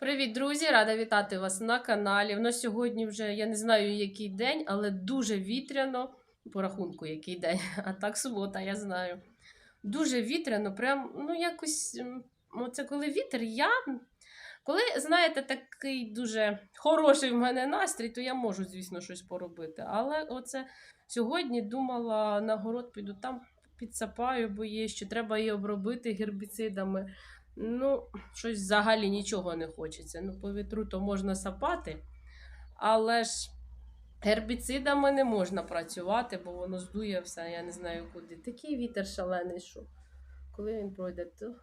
Привіт, друзі! Рада вітати вас на каналі. У нас сьогодні вже я не знаю який день, але дуже вітряно. По рахунку, який день, а так субота, я знаю. Дуже вітряно, прям, ну якось. Оце коли вітер, я. Коли, знаєте, такий дуже хороший в мене настрій, то я можу, звісно, щось поробити. Але оце сьогодні думала, на город піду там підсапаю, бо є, що треба її обробити гербіцидами. Ну, щось взагалі нічого не хочеться. Ну, по вітру то можна сапати, але ж гербіцидами не можна працювати, бо воно здує все, я не знаю куди. Такий вітер шалений, що коли він пройде, то,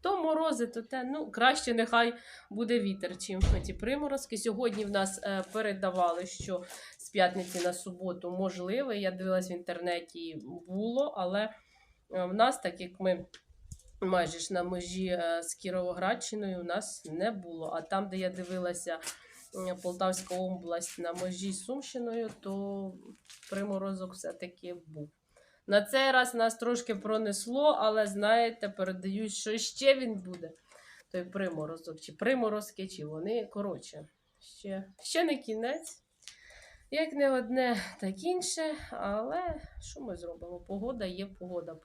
то морози, то те. Ну, краще нехай буде вітер, чим ті приморозки. Сьогодні в нас е, передавали, що з п'ятниці на суботу можливе. Я дивилась в інтернеті, було, але е, в нас, так як ми майже ж на межі е, з Кіровоградщиною у нас не було. А там, де я дивилася Полтавська область на межі з Сумщиною, то приморозок все-таки був. На цей раз нас трошки пронесло, але знаєте, передають, що ще він буде. Той приморозок, чи приморозки, чи вони коротше. Ще, ще не кінець. Як не одне, так інше, але що ми зробимо? Погода є погода.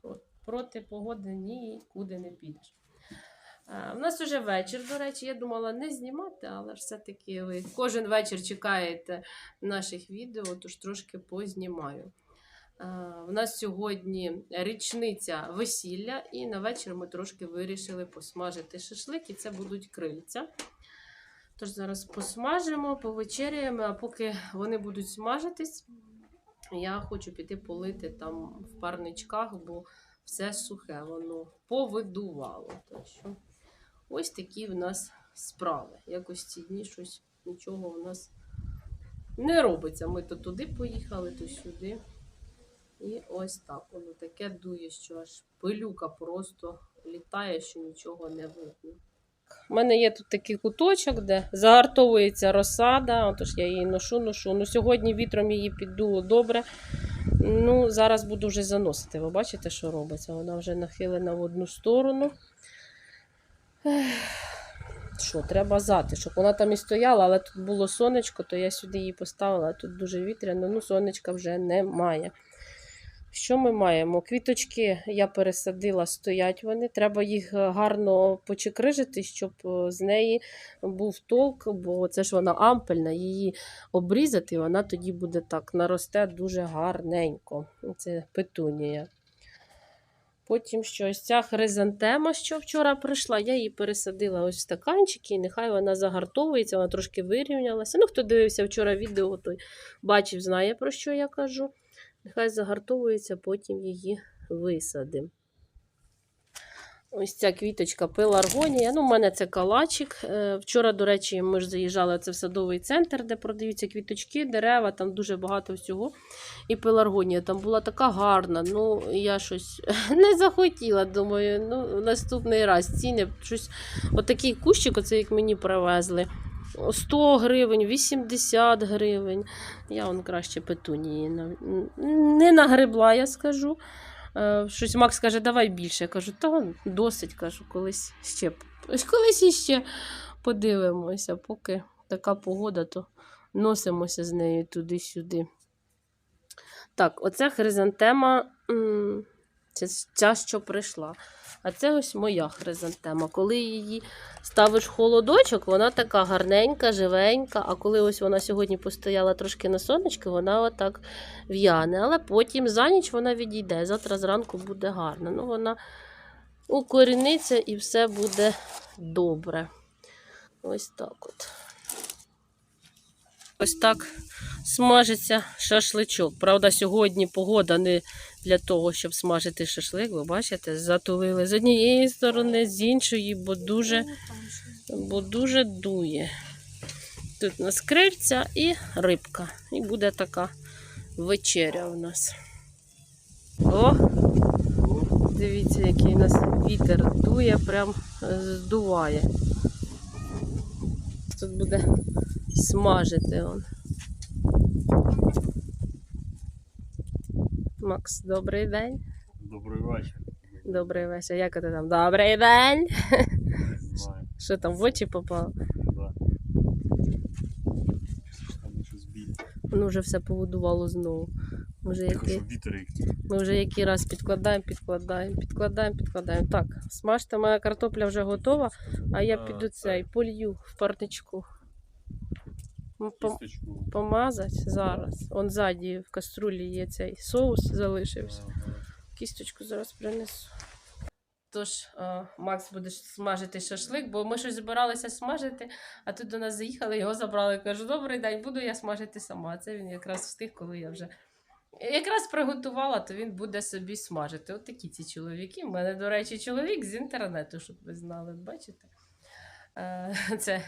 Про- Проти погоди нікуди не підеш. У нас уже вечір, до речі, я думала не знімати, але все-таки ви кожен вечір чекаєте наших відео, тож трошки познімаю. У нас сьогодні річниця весілля, і на вечір ми трошки вирішили посмажити шашлик, і це будуть крильця. Тож зараз посмажимо, повечеряємо, а поки вони будуть смажитись, я хочу піти полити там в парничках, бо все сухе, воно повидувало. Так що ось такі в нас справи. Якось ці дні щось нічого у нас не робиться. Ми то туди поїхали, то сюди. І ось так воно таке дує, що аж пилюка просто літає, що нічого не видно. У мене є тут такий куточок, де загартовується розсада, отож я її ношу, ношу. Ну, сьогодні вітром її піддуло добре. Ну, зараз буду вже заносити. Ви бачите, що робиться? Вона вже нахилена в одну сторону. Що, треба затишок. Вона там і стояла, але тут було сонечко, то я сюди її поставила, тут дуже вітряно, ну сонечка вже немає. Що ми маємо? Квіточки я пересадила, стоять вони. Треба їх е, гарно почекрижити, щоб е, з неї був толк, бо це ж вона ампельна, її обрізати, вона тоді буде так, наросте дуже гарненько. Це петунія. Потім що ось ця хризантема, що вчора прийшла, я її пересадила ось в стаканчики, і нехай вона загартовується, вона трошки вирівнялася. Ну, хто дивився вчора відео, той бачив, знає, про що я кажу. Нехай загартовується, потім її висадимо. Ось ця квіточка пеларгонія. Ну, у мене це калачик. Е, Вчора, до речі, ми ж заїжджали це в садовий центр, де продаються квіточки, дерева, там дуже багато всього. І пеларгонія там була така гарна. Ну, я щось не захотіла. Думаю, ну, наступний раз ціни. Щось, отакий кущик, оце як мені привезли. 100 гривень, 80 гривень. Я он краще петунії не нагребла, я скажу. Е, Щось Макс каже, давай більше. Я кажу, та досить, кажу, колись ще колись іще подивимося. Поки така погода, то носимося з нею туди-сюди. Так, оце хризантема. ця, що прийшла. А це ось моя хризантема. Коли її ставиш в холодочок, вона така гарненька, живенька. А коли ось вона сьогодні постояла трошки на сонечку, вона отак в'яне. Але потім за ніч вона відійде. Завтра зранку буде гарно. Ну, вона укоріниться і все буде добре. Ось так от. Ось так смажиться шашличок. Правда, сьогодні погода не для того, щоб смажити шашлик. Ви бачите, затулили з однієї сторони, з іншої, бо дуже, бо дуже дує. Тут у нас крильця і рибка. І буде така вечеря у нас. О! Дивіться, який у нас вітер дує, прям здуває. Тут буде смажити он. Макс, добрий день. Добрий вечір. Добрий вечір. Як ти там? Добрий день. Що там в очі попало? Воно вже все поводувало знову. Може, Тихо, який... що вітер як. Ми вже який раз підкладаємо, підкладаємо, підкладаємо, підкладаємо. Так, смажте, моя картопля вже готова, а я піду цей полью в парничку. Пом- Кісточку. Помазать зараз. Он ззаді в каструлі є цей соус залишився. Кісточку зараз принесу. Тож, а, Макс буде смажити шашлик, бо ми щось збиралися смажити, а тут до нас заїхали, його забрали. Кажу, добрий день, буду я смажити сама. Це він якраз встиг, коли я вже якраз приготувала, то він буде собі смажити. От такі ці чоловіки. У мене, до речі, чоловік з інтернету, щоб ви знали, бачите? Е, Це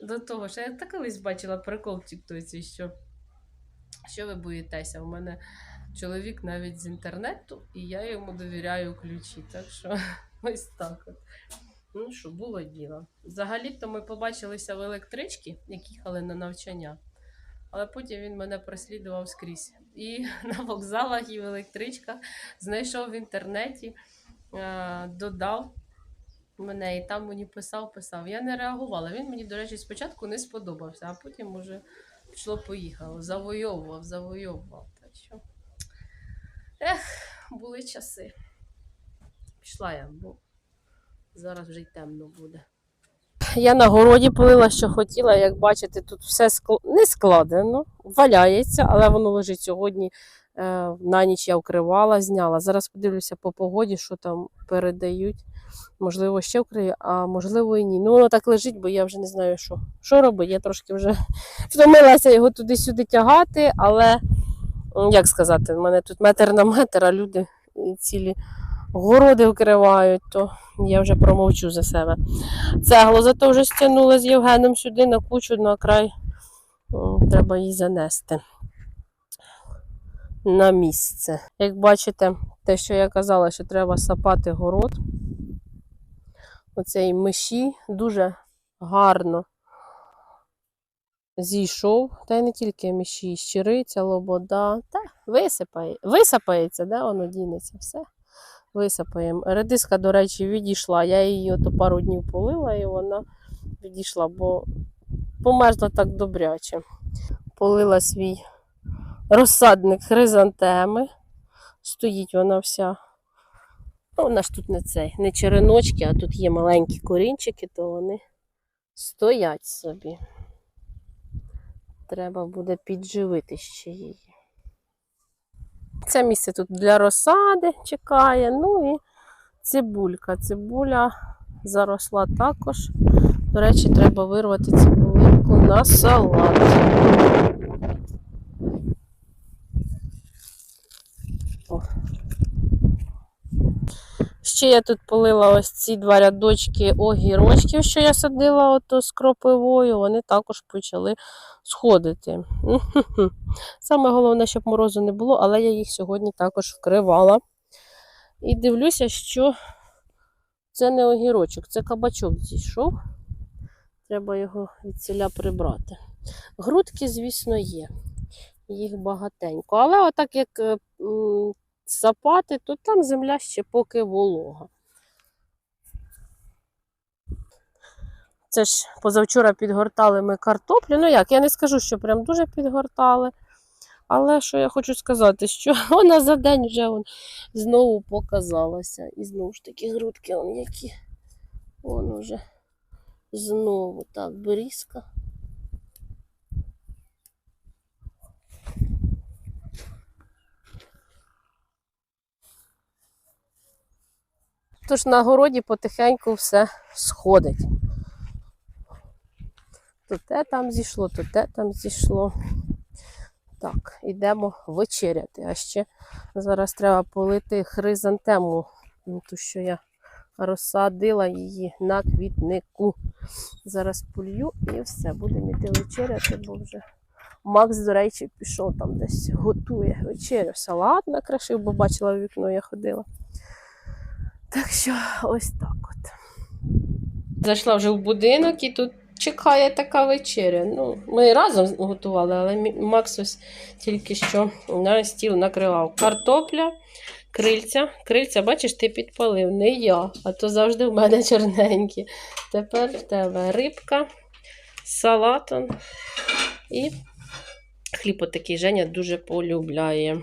до того, що я так колись бачила прикол в Тіктоці, що, що ви боїтеся? У мене чоловік навіть з інтернету, і я йому довіряю ключі. Так що ось так от. Ну що, було діло. Взагалі-то ми побачилися в електричці, як їхали на навчання. Але потім він мене прослідував скрізь. І на вокзалах, і в електричках знайшов в інтернеті, е, додав мене і там мені писав, писав. Я не реагувала. Він мені, до речі, спочатку не сподобався, а потім уже пішло, поїхало. Завойовував, завойовував. Так що. Ех, були часи. Пішла я, бо зараз вже й темно буде. Я на городі полила, що хотіла, як бачите, тут все скл... не складено, валяється, але воно лежить сьогодні. Е, на ніч я вкривала, зняла. Зараз подивлюся по погоді, що там передають. Можливо, ще вкрию, а можливо і ні. Ну, воно так лежить, бо я вже не знаю, що. Що робити. Я трошки вже втомилася його туди-сюди тягати, але як сказати, в мене тут метр на метр, а люди цілі городи вкривають, то я вже промовчу за себе. Цеглу зато вже стягнула з Євгеном сюди на кучу на край. Треба її занести на місце. Як бачите, те, що я казала, що треба сапати город. Оцей миші дуже гарно зійшов. Та й не тільки миші, щириця, лобода. Та висипає, висипається, да, воно дінеться все. Висипаємо. Редиска, до речі, відійшла. Я її ото пару днів полила і вона відійшла, бо померзла так добряче. Полила свій розсадник хризантеми. Стоїть вона вся. Ну, вона ж тут не цей, не череночки, а тут є маленькі корінчики, то вони стоять собі. Треба буде підживити ще її. Це місце тут для розсади чекає. Ну і цибулька. Цибуля заросла також. До речі, треба вирвати цибулинку на салат. О. Ще я тут полила ось ці два рядочки огірочків, що я садила ото з кропивою, вони також почали сходити. Саме головне, щоб морозу не було, але я їх сьогодні також вкривала. І дивлюся, що це не огірочок, це кабачок зійшов. Треба його від ціля прибрати. Грудки, звісно, є. Їх багатенько. Але отак як е, сапати, то там земля ще поки волога. Це ж позавчора підгортали ми картоплю. Ну як, я не скажу, що прям дуже підгортали. Але що я хочу сказати, що вона за день вже он, знову показалася. І знову ж таки грудки он які. Вон уже знову так, берізка. Тож на городі потихеньку все сходить. То те там зійшло, то те там зійшло. Так, ідемо вечеряти. А ще зараз треба полити хризантему, ну, ту, що я розсадила її на квітнику. Зараз полью і все, будемо йти вечеряти, бо вже Макс, до речі, пішов там десь готує вечерю. Салат накришив, бо бачила в вікно, я ходила. Так що ось так от. Зайшла вже в будинок і тут чекає така вечеря. Ну, ми разом готували, але Макс ось тільки що на стіл накривав. Картопля, крильця. Крильця, бачиш, ти підпалив. Не я, а то завжди в мене чорненькі. Тепер в тебе рибка, салатом. І хліб отакий Женя дуже полюбляє.